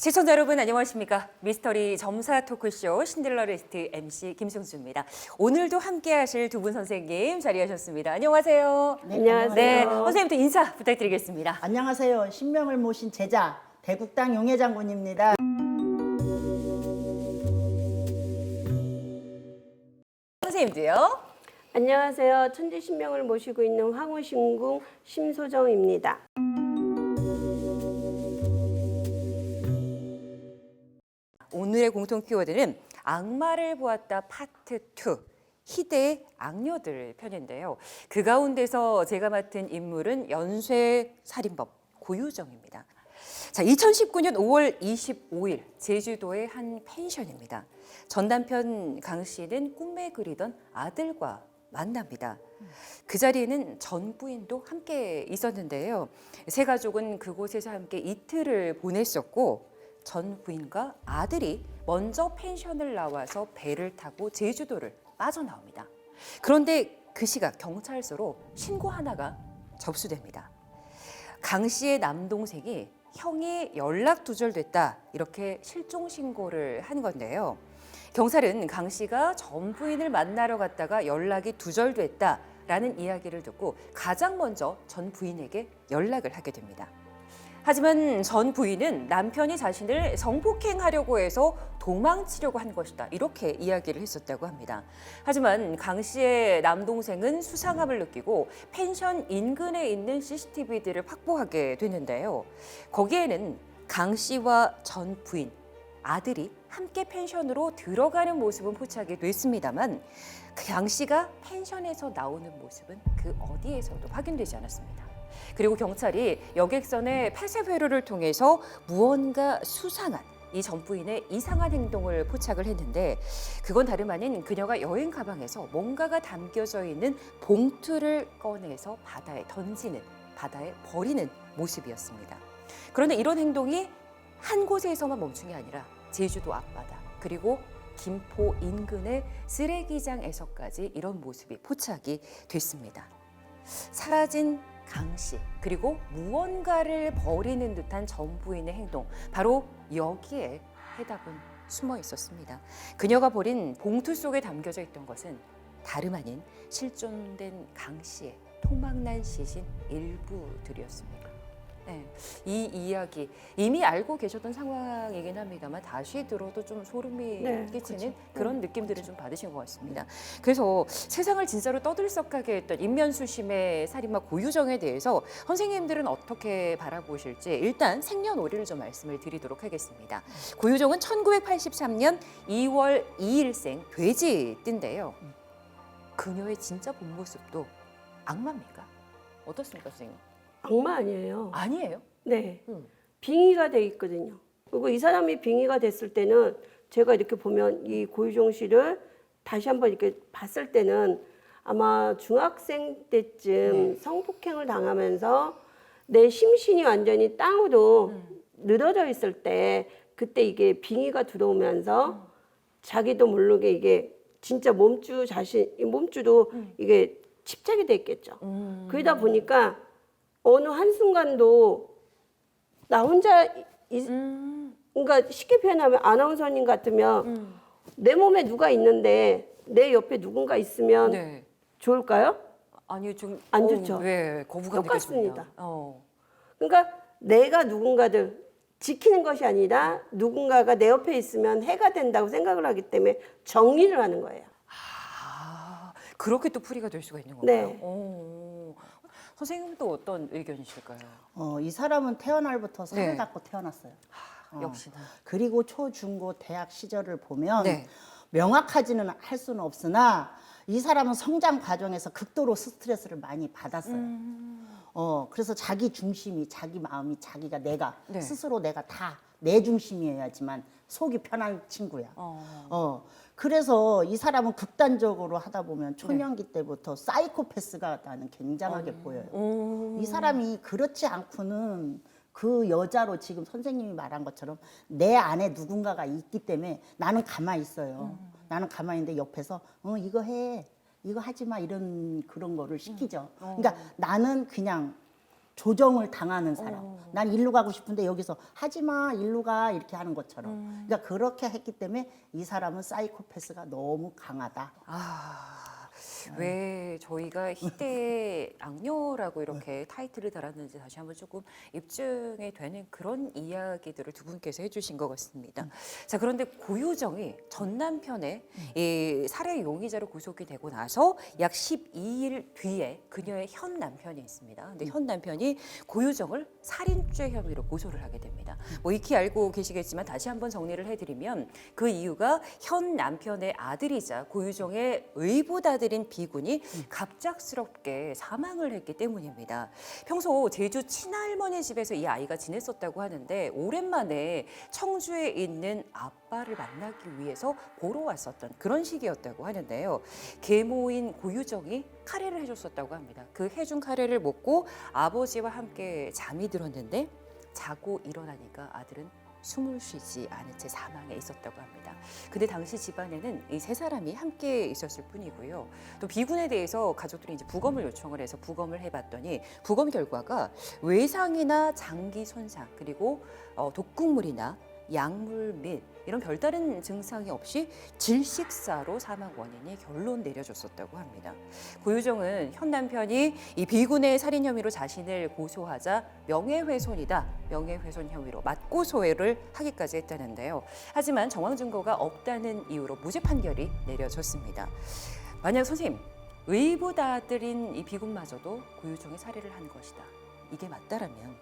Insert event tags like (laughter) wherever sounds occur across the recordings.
시청자 여러분 안녕하십니까? 미스터리 점사 토크쇼 신들러 리스트 MC 김승수입니다. 오늘도 함께 하실 두 분 선생님 자리하셨습니다. 안녕하세요. 네, 안녕하세요. 네, 선생님도 인사 부탁드리겠습니다. 안녕하세요. 신명을 모신 제자 대국당 용해 장군입니다. 선생님도요. 안녕하세요. 천지 신명을 모시고 있는 황우신궁 심소정입니다. 오늘의 공통 키워드는 악마를 보았다 파트 2. 희대의 악녀들 편인데요. 그 가운데서 제가 맡은 인물은 연쇄 살인범 고유정입니다. 자, 2019년 5월 25일 제주도의 한 펜션입니다. 전 남편 강 씨는 꿈에 그리던 아들과 만납니다. 그 자리에는 전 부인도 함께 있었는데요. 세 가족은 그곳에서 함께 이틀을 보냈었고 전 부인과 아들이 먼저 펜션을 나와서 배를 타고 제주도를 빠져나옵니다. 그런데 그 시각 경찰서로 신고 하나가 접수됩니다. 강 씨의 남동생이 형이 연락 두절됐다 이렇게 실종 신고를 한 건데요. 경찰은 강 씨가 전 부인을 만나러 갔다가 연락이 두절됐다라는 이야기를 듣고 가장 먼저 전 부인에게 연락을 하게 됩니다. 하지만 전 부인은 남편이 자신을 성폭행하려고 해서 도망치려고 한 것이다. 이렇게 이야기를 했었다고 합니다. 하지만 강 씨의 남동생은 수상함을 느끼고 펜션 인근에 있는 CCTV들을 확보하게 되는데요. 거기에는 강 씨와 전 부인, 아들이 함께 펜션으로 들어가는 모습은 포착이 됐습니다만 강 씨가 펜션에서 나오는 모습은 그 어디에서도 확인되지 않았습니다. 그리고 경찰이 여객선의 폐쇄 회로를 통해서 무언가 수상한 이 전부인의 이상한 행동을 포착을 했는데 그건 다름 아닌 그녀가 여행 가방에서 뭔가가 담겨져 있는 봉투를 꺼내서 바다에 던지는 바다에 버리는 모습이었습니다. 그런데 이런 행동이 한 곳에서만 멈춘 게 아니라 제주도 앞바다 그리고 김포 인근의 쓰레기장에서까지 이런 모습이 포착이 됐습니다. 사라진 강 씨, 그리고 무언가를 버리는 듯한 전부인의 행동, 바로 여기에 해답은 숨어 있었습니다. 그녀가 버린 봉투 속에 담겨져 있던 것은 다름 아닌 실종된 강 씨의 토막난 시신 일부들이었습니다. 네, 이 이야기 이미 알고 계셨던 상황이긴 합니다만 다시 들어도 좀 소름이 네, 끼치는 그런 느낌들을 좀 받으신 것 같습니다. 그래서 세상을 진짜로 떠들썩하게 했던 인면수심의 살인마 고유정에 대해서 선생님들은 어떻게 바라보실지 일단 생년월일을 좀 말씀을 드리도록 하겠습니다. 고유정은 1983년 2월 2일생 돼지띠인데요. 그녀의 진짜 본 모습도 악마입니까? 어떻습니까, 선생님? 악마 아니에요. 아니에요. 네. 음. 빙의가 돼 있거든요. 그리고 이 사람이 빙의가 됐을 때는 제가 이렇게 보면 이 고유종 씨를 다시 한번 이렇게 봤을 때는 아마 중학생 때쯤 네. 성폭행을 당하면서 내 심신이 완전히 땅으로 음. 늘어져 있을 때 그때 이게 빙의가 들어오면서 자기도 모르게 이게 진짜 몸주 자신 이 몸주도 이게 집착이 됐겠죠. 음. 그러다 보니까 어느 한순간도 나 혼자 이- 음. 그러니까 쉽게 표현하면 아나운서님 같으면 음. 내 몸에 누가 있는데 내 옆에 누군가 있으면 네. 좋을까요? 아니 좀안 어우, 좋죠. 네, 거부감 똑같습니다. 어. 그러니까 내가 누군가를 지키는 것이 아니라 누군가가 내 옆에 있으면 해가 된다고 생각을 하기 때문에 정리를 하는 거예요. 아, 그렇게 또 풀이가 될 수가 있는 네. 건가요? 어. 선생님은 또 어떤 의견이실까요? 어, 이 사람은 태어날부터 살을 네. 갖고 태어났어요. 어. 역시나. 그리고 초, 중, 고, 대학 시절을 보면 네. 명확하지는 할 수는 없으나 이 사람은 성장 과정에서 극도로 스트레스를 많이 받았어요. 음. 어, 그래서 자기 중심이, 자기 마음이, 자기가 내가 네. 스스로 내가 다 내 중심이어야지만 속이 편한 친구야. 어. 어, 그래서 이 사람은 극단적으로 하다 보면 초년기 네. 때부터 사이코패스가 나는 굉장하게 보여요. 오. 이 사람이 그렇지 않고는 그 여자로 지금 선생님이 말한 것처럼 내 안에 누군가가 있기 때문에 나는 가만히 있어요. 나는 가만히 있는데 옆에서 어 이거 해. 이거 하지 마 이런 그런 거를 시키죠. 그러니까 나는 그냥 조정을 당하는 사람. 어. 난 일로 가고 싶은데 여기서 하지 마, 일로 가 이렇게 하는 것처럼. 음. 그러니까 그렇게 했기 때문에 이 사람은 사이코패스가 너무 강하다. 아, 왜 저희가 희대의 악녀라고 이렇게 타이틀을 달았는지 다시 한번 조금 입증이 되는 그런 이야기들을 두 분께서 해주신 것 같습니다. 자, 그런데 고유정이 전 남편의 이 살해 용의자로 구속이 되고 나서 약 12일 뒤에 그녀의 현 남편이 있습니다. 근데 현 남편이 고유정을 살인죄 혐의로 고소를 하게 됩니다. 뭐 익히 알고 계시겠지만 다시 한번 정리를 해드리면 그 이유가 현 남편의 아들이자 고유정의 의붓아들인 비 군이 갑작스럽게 사망을 했기 때문입니다. 평소 제주 친할머니 집에서 이 아이가 지냈었다고 하는데 오랜만에 청주에 있는 아빠를 만나기 위해서 보러 왔었던 그런 시기였다고 하는데요. 계모인 고유정이 카레를 해줬었다고 합니다. 그 해준 카레를 먹고 아버지와 함께 잠이 들었는데 자고 일어나니까 아들은 숨을 쉬지 않은 채 사망해 있었다고 합니다. 근데 당시 집안에는 이 세 사람이 함께 있었을 뿐이고요. 또 비군에 대해서 가족들이 이제 부검을 요청을 해서 부검을 해봤더니 부검 결과가 외상이나 장기 손상 그리고 어, 독극물이나 약물 및 이런 별다른 증상이 없이 질식사로 사망 원인이 결론 내려졌었다고 합니다. 고유정은 현 남편이 이 비군의 살인 혐의로 자신을 고소하자 명예훼손이다, 명예훼손 혐의로 맞고소를 하기까지 했다는데요. 하지만 정황 증거가 없다는 이유로 무죄 판결이 내려졌습니다. 만약 선생님 의보다들인 이 비군마저도 고유정의 살해를 한 것이다. 이게 맞다라면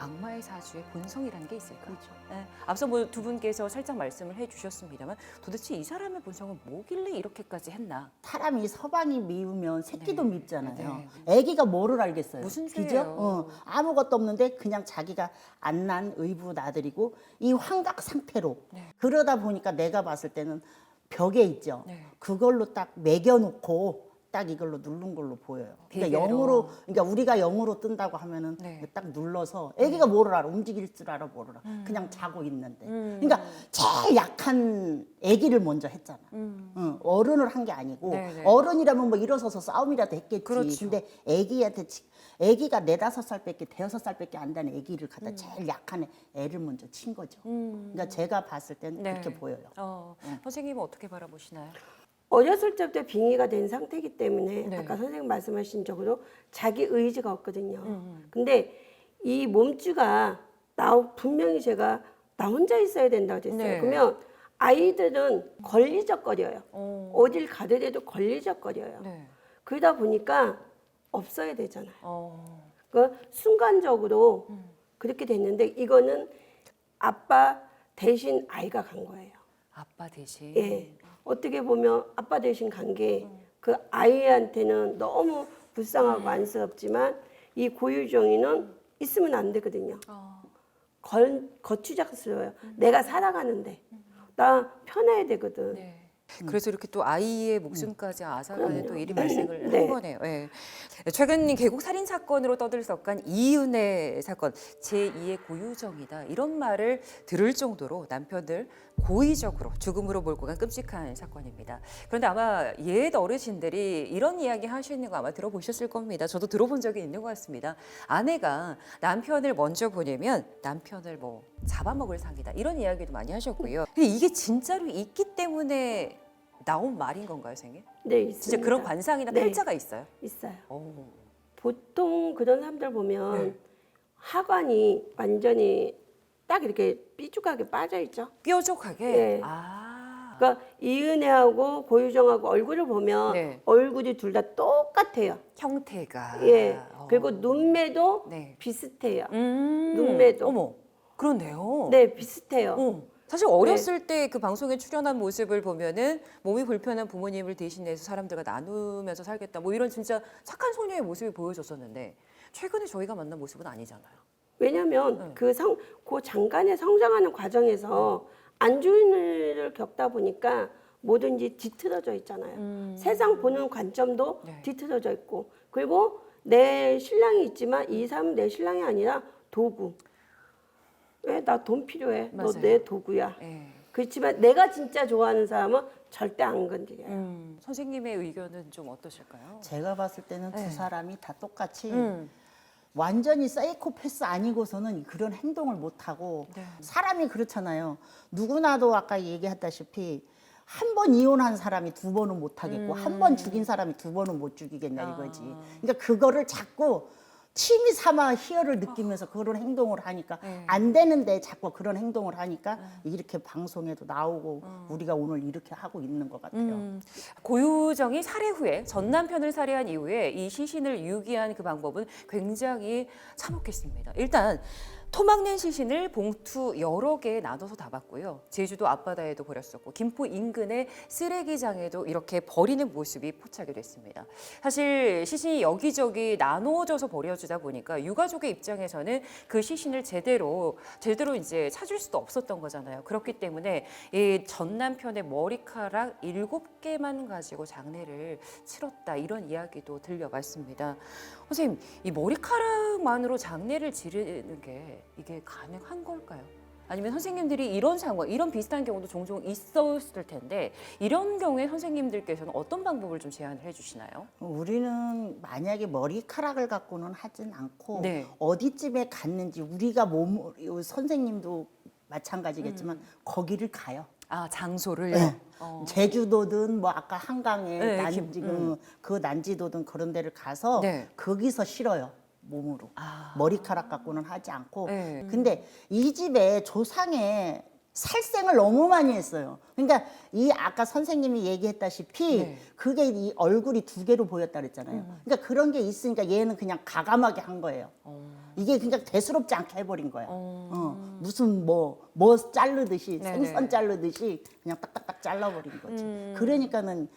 악마의 사주의 본성이라는 게 있을까? 그렇죠. 네, 앞서 뭐 두 분께서 살짝 말씀을 해주셨습니다만 도대체 이 사람의 본성은 뭐길래 이렇게까지 했나? 사람이 서방이 미우면 새끼도 네. 밉잖아요. 네. 애기가 뭐를 알겠어요. 무슨? 죄예요? 어, 아무것도 없는데 그냥 자기가 안 난 의붓 아들이고 이 환각 상태로 네. 그러다 보니까 내가 봤을 때는 벽에 있죠. 네. 그걸로 딱 매겨놓고 딱 이걸로 누른 걸로 보여요. 그러니까. 영으로, 그러니까 우리가 영으로 뜬다고 하면은 네. 딱 눌러서 애기가 뭐를 알아? 움직일 줄 알아? 뭐를 알아? 그냥 자고 있는데. 그러니까 제일 약한 애기를 먼저 했잖아. 응, 어른을 한 게 아니고 네네. 어른이라면 뭐 일어서서 싸움이라도 했겠지. 그렇죠. 근데 애기한테 치- 애기가 네 다섯 살밖에 대여섯 살밖에 안 되는 애기를 갖다 제일 약한 애- 애를 먼저 친 거죠. 그러니까 제가 봤을 때는 네. 그렇게 보여요. 어, 선생님은 어떻게 바라보시나요? 어렸을 때부터 빙의가 된 상태이기 때문에 네. 아까 선생님 말씀하신 적으로 자기 의지가 없거든요. 음. 근데 이 몸주가 나 분명히 제가 나 혼자 있어야 된다고 했어요. 네. 그러면 아이들은 걸리적거려요. 어, 어딜 가더라도 걸리적거려요. 네. 그러다 보니까 없어야 되잖아요. 어, 그 순간적으로 음. 그렇게 됐는데 이거는 아빠 대신 아이가 간 거예요. 아빠 대신. 예. 어떻게 보면 아빠 대신 간 게 그 아이한테는 너무 불쌍하고 안쓰럽지만 이 고유정이는 있으면 안 되거든요. 어, 걸, 거추장스러워요. 내가 살아가는데 나 편해야 되거든. 네. 그래서 이렇게 또 아이의 목숨까지 앗아가는 또 일이 발생을 네. 한 거네요. 예. 최근 계곡 살인 사건으로 떠들썩한 이은혜 사건 제2의 고유정이다 이런 말을 들을 정도로 남편을 고의적으로 죽음으로 몰고 간 끔찍한 사건입니다. 그런데 아마 옛 어르신들이 이런 이야기 하시는 거 아마 들어보셨을 겁니다. 저도 들어본 적이 있는 것 같습니다. 아내가 남편을 먼저 보내면 남편을 뭐 잡아먹을 상이다 이런 이야기도 많이 하셨고요. 근데 이게 진짜로 있기 때문에 나온 말인 건가요, 선생님? 네, 있습니다. 진짜 그런 관상이나 네. 팔자가 있어요? 있어요. 오. 보통 그런 사람들 보면 네. 하관이 완전히 딱 이렇게 삐죽하게 빠져 있죠. 뾰족하게. 네. 아. 그러니까 이은혜하고 고유정하고 얼굴을 보면 네. 얼굴이 둘 다 똑같아요. 형태가. 예. 어. 그리고 눈매도 네. 비슷해요. 음. 눈매도. 어머. 그렇네요. 네, 비슷해요. 어. 사실 어렸을 때 그 방송에 출연한 모습을 보면은 몸이 불편한 부모님을 대신해서 사람들과 나누면서 살겠다. 뭐 이런 진짜 착한 소녀의 모습이 보여줬었는데 최근에 저희가 만난 모습은 아니잖아요. 왜냐하면 네. 그 성, 그 장간에 성장하는 과정에서 안 좋은 일을 겪다 보니까 뭐든지 뒤틀어져 있잖아요. 세상 보는 관점도 음. 네. 뒤틀어져 있고 그리고 내 신랑이 있지만 이 사람은 내 신랑이 아니라 도구. 왜 나 돈 필요해? 맞아요. 너내 도구야. 예. 그렇지만 내가 진짜 좋아하는 사람은 절대 안 건드려요. 음. 선생님의 의견은 좀 어떠실까요? 제가 봤을 때는 네. 두 사람이 다 똑같이 음. 완전히 사이코패스 아니고서는 그런 행동을 못 하고 네. 사람이 그렇잖아요. 누구나도 아까 얘기했다시피 한 번 이혼한 사람이 두 번은 못 하겠고 한 음. 번 죽인 사람이 두 번은 못 죽이겠냐 아. 이거지. 그러니까 그거를 자꾸 취미 삼아 희열을 느끼면서 그런 행동을 하니까 네. 안 되는데 자꾸 그런 행동을 하니까 이렇게 방송에도 나오고 우리가 오늘 이렇게 하고 있는 것 같아요. 음, 고유정이 살해 후에 전 남편을 살해한 이후에 이 시신을 유기한 그 방법은 굉장히 참혹했습니다. 일단 토막낸 시신을 봉투 여러 개에 나눠서 담았고요. 제주도 앞바다에도 버렸었고 김포 인근의 쓰레기장에도 이렇게 버리는 모습이 포착이 됐습니다. 사실 시신이 여기저기 나눠져서 버려지다 보니까 유가족의 입장에서는 그 시신을 제대로 제대로 이제 찾을 수도 없었던 거잖아요. 그렇기 때문에 이 전 남편의 머리카락 일곱 개만 가지고 장례를 치렀다 이런 이야기도 들려봤습니다. 선생님, 이 머리카락만으로 장례를 지르는 게 이게 가능한 걸까요? 아니면 선생님들이 이런 상황, 이런 비슷한 경우도 종종 있었을 텐데 이런 경우에 선생님들께서는 어떤 방법을 좀 제안을 해주시나요? 우리는 만약에 머리카락을 갖고는 하진 않고 네. 어디쯤에 갔는지 우리가 몸 선생님도 마찬가지겠지만 음. 거기를 가요. 아 장소를 네. 어. 제주도든 뭐 아까 한강에 네, 난, 기- 지금 그 난지도든 그런 데를 가서 네. 거기서 실어요 몸으로 아. 머리카락 갖고는 하지 않고 네. 근데 이 집에 조상에 살생을 너무 많이 했어요. 그러니까 이 아까 선생님이 얘기했다시피 네. 음. 그게 이 얼굴이 두 개로 보였다 그랬잖아요. 그러니까 그런 게 있으니까 얘는 그냥 가감하게 한 거예요. 이게 그냥 대수롭지 않게 해버린 거야. 어. 어, 무슨 뭐, 뭐 자르듯이, 네네. 생선 자르듯이 그냥 딱딱딱 잘라버린 거지. 음. 그러니까는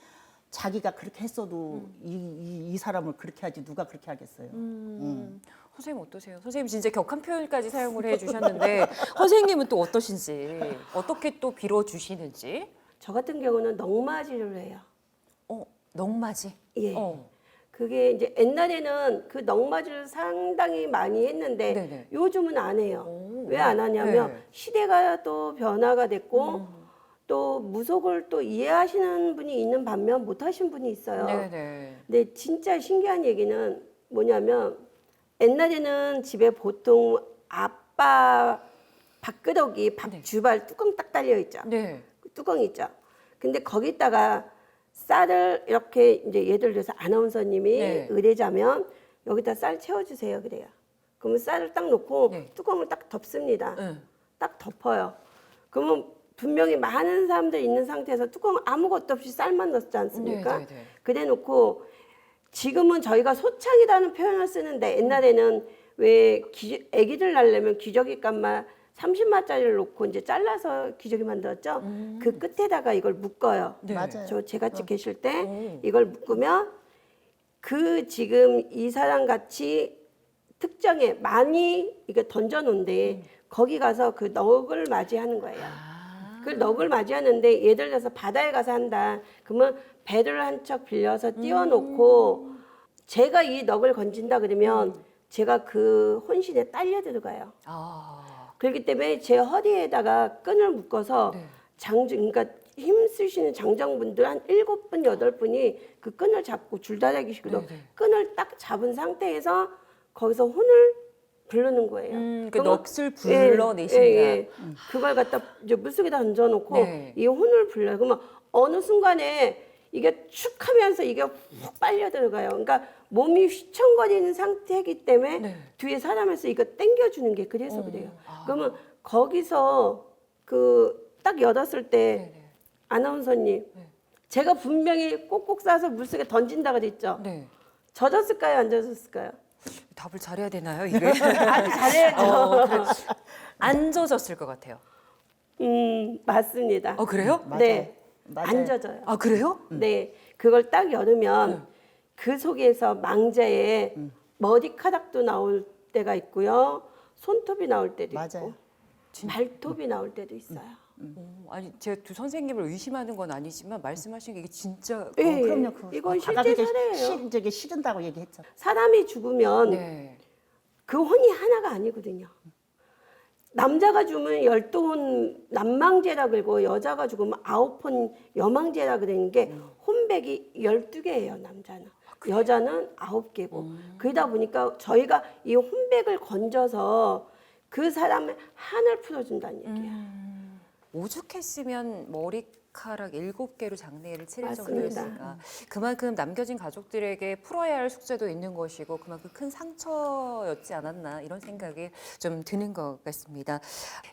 자기가 그렇게 했어도 이, 이, 이 사람을 그렇게 하지 누가 그렇게 하겠어요. 음. 선생님 어떠세요? 선생님 진짜 격한 표현까지 사용을 해주셨는데 (laughs) 선생님은 또 어떠신지 어떻게 또 빌어주시는지 저 같은 경우는 넉마지를 해요. 어 넉맞이 예. 어. 그게 이제 옛날에는 그 넉마지를 상당히 많이 했는데 네네. 요즘은 안 해요. 오. 왜안 하냐면 네. 시대가 또 변화가 됐고 음. 또 무속을 또 이해하시는 분이 있는 반면 못 하시는 분이 있어요. 네네. 근데 진짜 신기한 얘기는 뭐냐면 옛날에는 집에 보통 아빠 밥그릇이 밥 네. 주발 뚜껑 딱 달려 있죠. 네. 그 뚜껑 있죠. 근데 거기다가 쌀을 이렇게 이제 예를 들어서 아나운서님이 네. 의뢰자면 여기다 쌀 채워주세요 그래요. 그러면 쌀을 딱 놓고 네. 뚜껑을 딱 덮습니다. 네. 딱 덮어요. 그러면 분명히 많은 사람들이 있는 상태에서 뚜껑 아무것도 없이 쌀만 넣었지 않습니까? 네, 네, 네. 그래 놓고 지금은 저희가 소창이라는 표현을 쓰는데 옛날에는 왜 기, 애기들 낳으려면 기저귀 값만 30마짜리를 놓고 이제 잘라서 기저귀 만들었죠. 그 끝에다가 이걸 묶어요. 네. 맞아요. 저 제가 집 계실 때 오. 이걸 묶으면 그 지금 이 사람 같이 특정에 많이 이게 던져 놓은데 거기 가서 그 넋을 맞이하는 거예요. 아. 그 넋을 맞이하는데 예를 들어서 바다에 가서 한다. 그러면 배를 한 척 빌려서 띄워놓고 제가 이 넋을 건진다 그러면 제가 그 혼신에 딸려 들어가요. 아. 그렇기 때문에 제 허리에다가 끈을 묶어서 네. 장주 그러니까 힘 쓰시는 장정분들 한 일곱 분 여덟 분이 그 끈을 잡고 줄다리기식으로 네, 네. 끈을 딱 잡은 상태에서 거기서 혼을 부르는 거예요. 음, 그 넋을 예, 불러내신다. 예, 예. 그걸 갖다 이제 물속에다 얹어놓고 네. 이 혼을 불러요. 그러면 어느 순간에 이게 축 하면서 이게 훅 빨려 들어가요. 그러니까 몸이 휘청거리는 상태이기 때문에 네. 뒤에 사람에서 이거 당겨주는 게 그래서 어, 그래요. 아. 그러면 거기서 그 딱 열었을 때 네네. 아나운서님 네. 제가 분명히 꼭꼭 싸서 물속에 던진다 그랬죠. 네. 젖었을까요? 안 젖었을까요? 답을 잘해야 되나요, 이게? (laughs) 아주 잘해야죠. 어, 그- 안 젖었을 것 같아요. 음 맞습니다. 어, 그래요? 맞아요. 네. 맞아요. 안 젖어요. 아, 그래요? 네, 그걸 딱 열으면 그 속에서 망자에 머리카락도 나올 때가 있고요, 손톱이 나올 때도 맞아요. 있고, 발톱이 나올 때도 있어요. 어, 아니 제가 두 선생님을 의심하는 건 아니지만 말씀하신 게 이게 진짜 예, 어, 그럼요. 그, 이건 실제 사례예요. 실, 저기 싫은다고 얘기했잖아. 사람이 죽으면 네. 그 혼이 하나가 아니거든요. 남자가 죽으면 열두 혼 남망제라 그러고 여자가 죽으면 아홉 혼 여망제라 그러는 게 혼백이 열두 개예요 남자는. 여자는 아홉 개고 그러다 보니까 저희가 이 혼백을 건져서 그 사람의 한을 풀어준다는 얘기야. 오죽했으면 머리카락 일곱 개로 장례를 치를 맞습니다. 정도였으니까 그만큼 남겨진 가족들에게 풀어야 할 숙제도 있는 것이고 그만큼 큰 상처였지 않았나 이런 생각이 좀 드는 것 같습니다.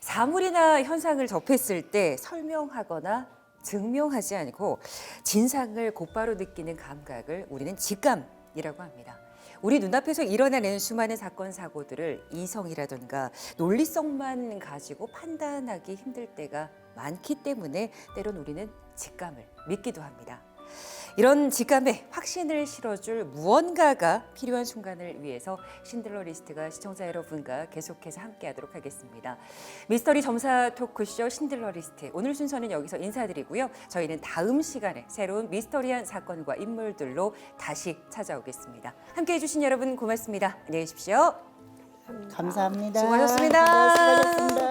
사물이나 현상을 접했을 때 설명하거나 증명하지 않고 진상을 곧바로 느끼는 감각을 우리는 직감이라고 합니다. 우리 눈앞에서 일어나는 수많은 사건 사고들을 이성이라든가 논리성만 가지고 판단하기 힘들 때가 많기 때문에 때론 우리는 직감을 믿기도 합니다. 이런 직감에 확신을 실어줄 무언가가 필요한 순간을 위해서 신들러 리스트가 시청자 여러분과 계속해서 함께하도록 하겠습니다. 미스터리 점사 토크쇼 신들러 리스트 오늘 순서는 여기서 인사드리고요. 저희는 다음 시간에 새로운 미스터리한 사건과 인물들로 다시 찾아오겠습니다. 함께해 주신 여러분 고맙습니다. 안녕히 계십시오. 감사합니다. 수고하셨습니다. 네, 수고하셨습니다.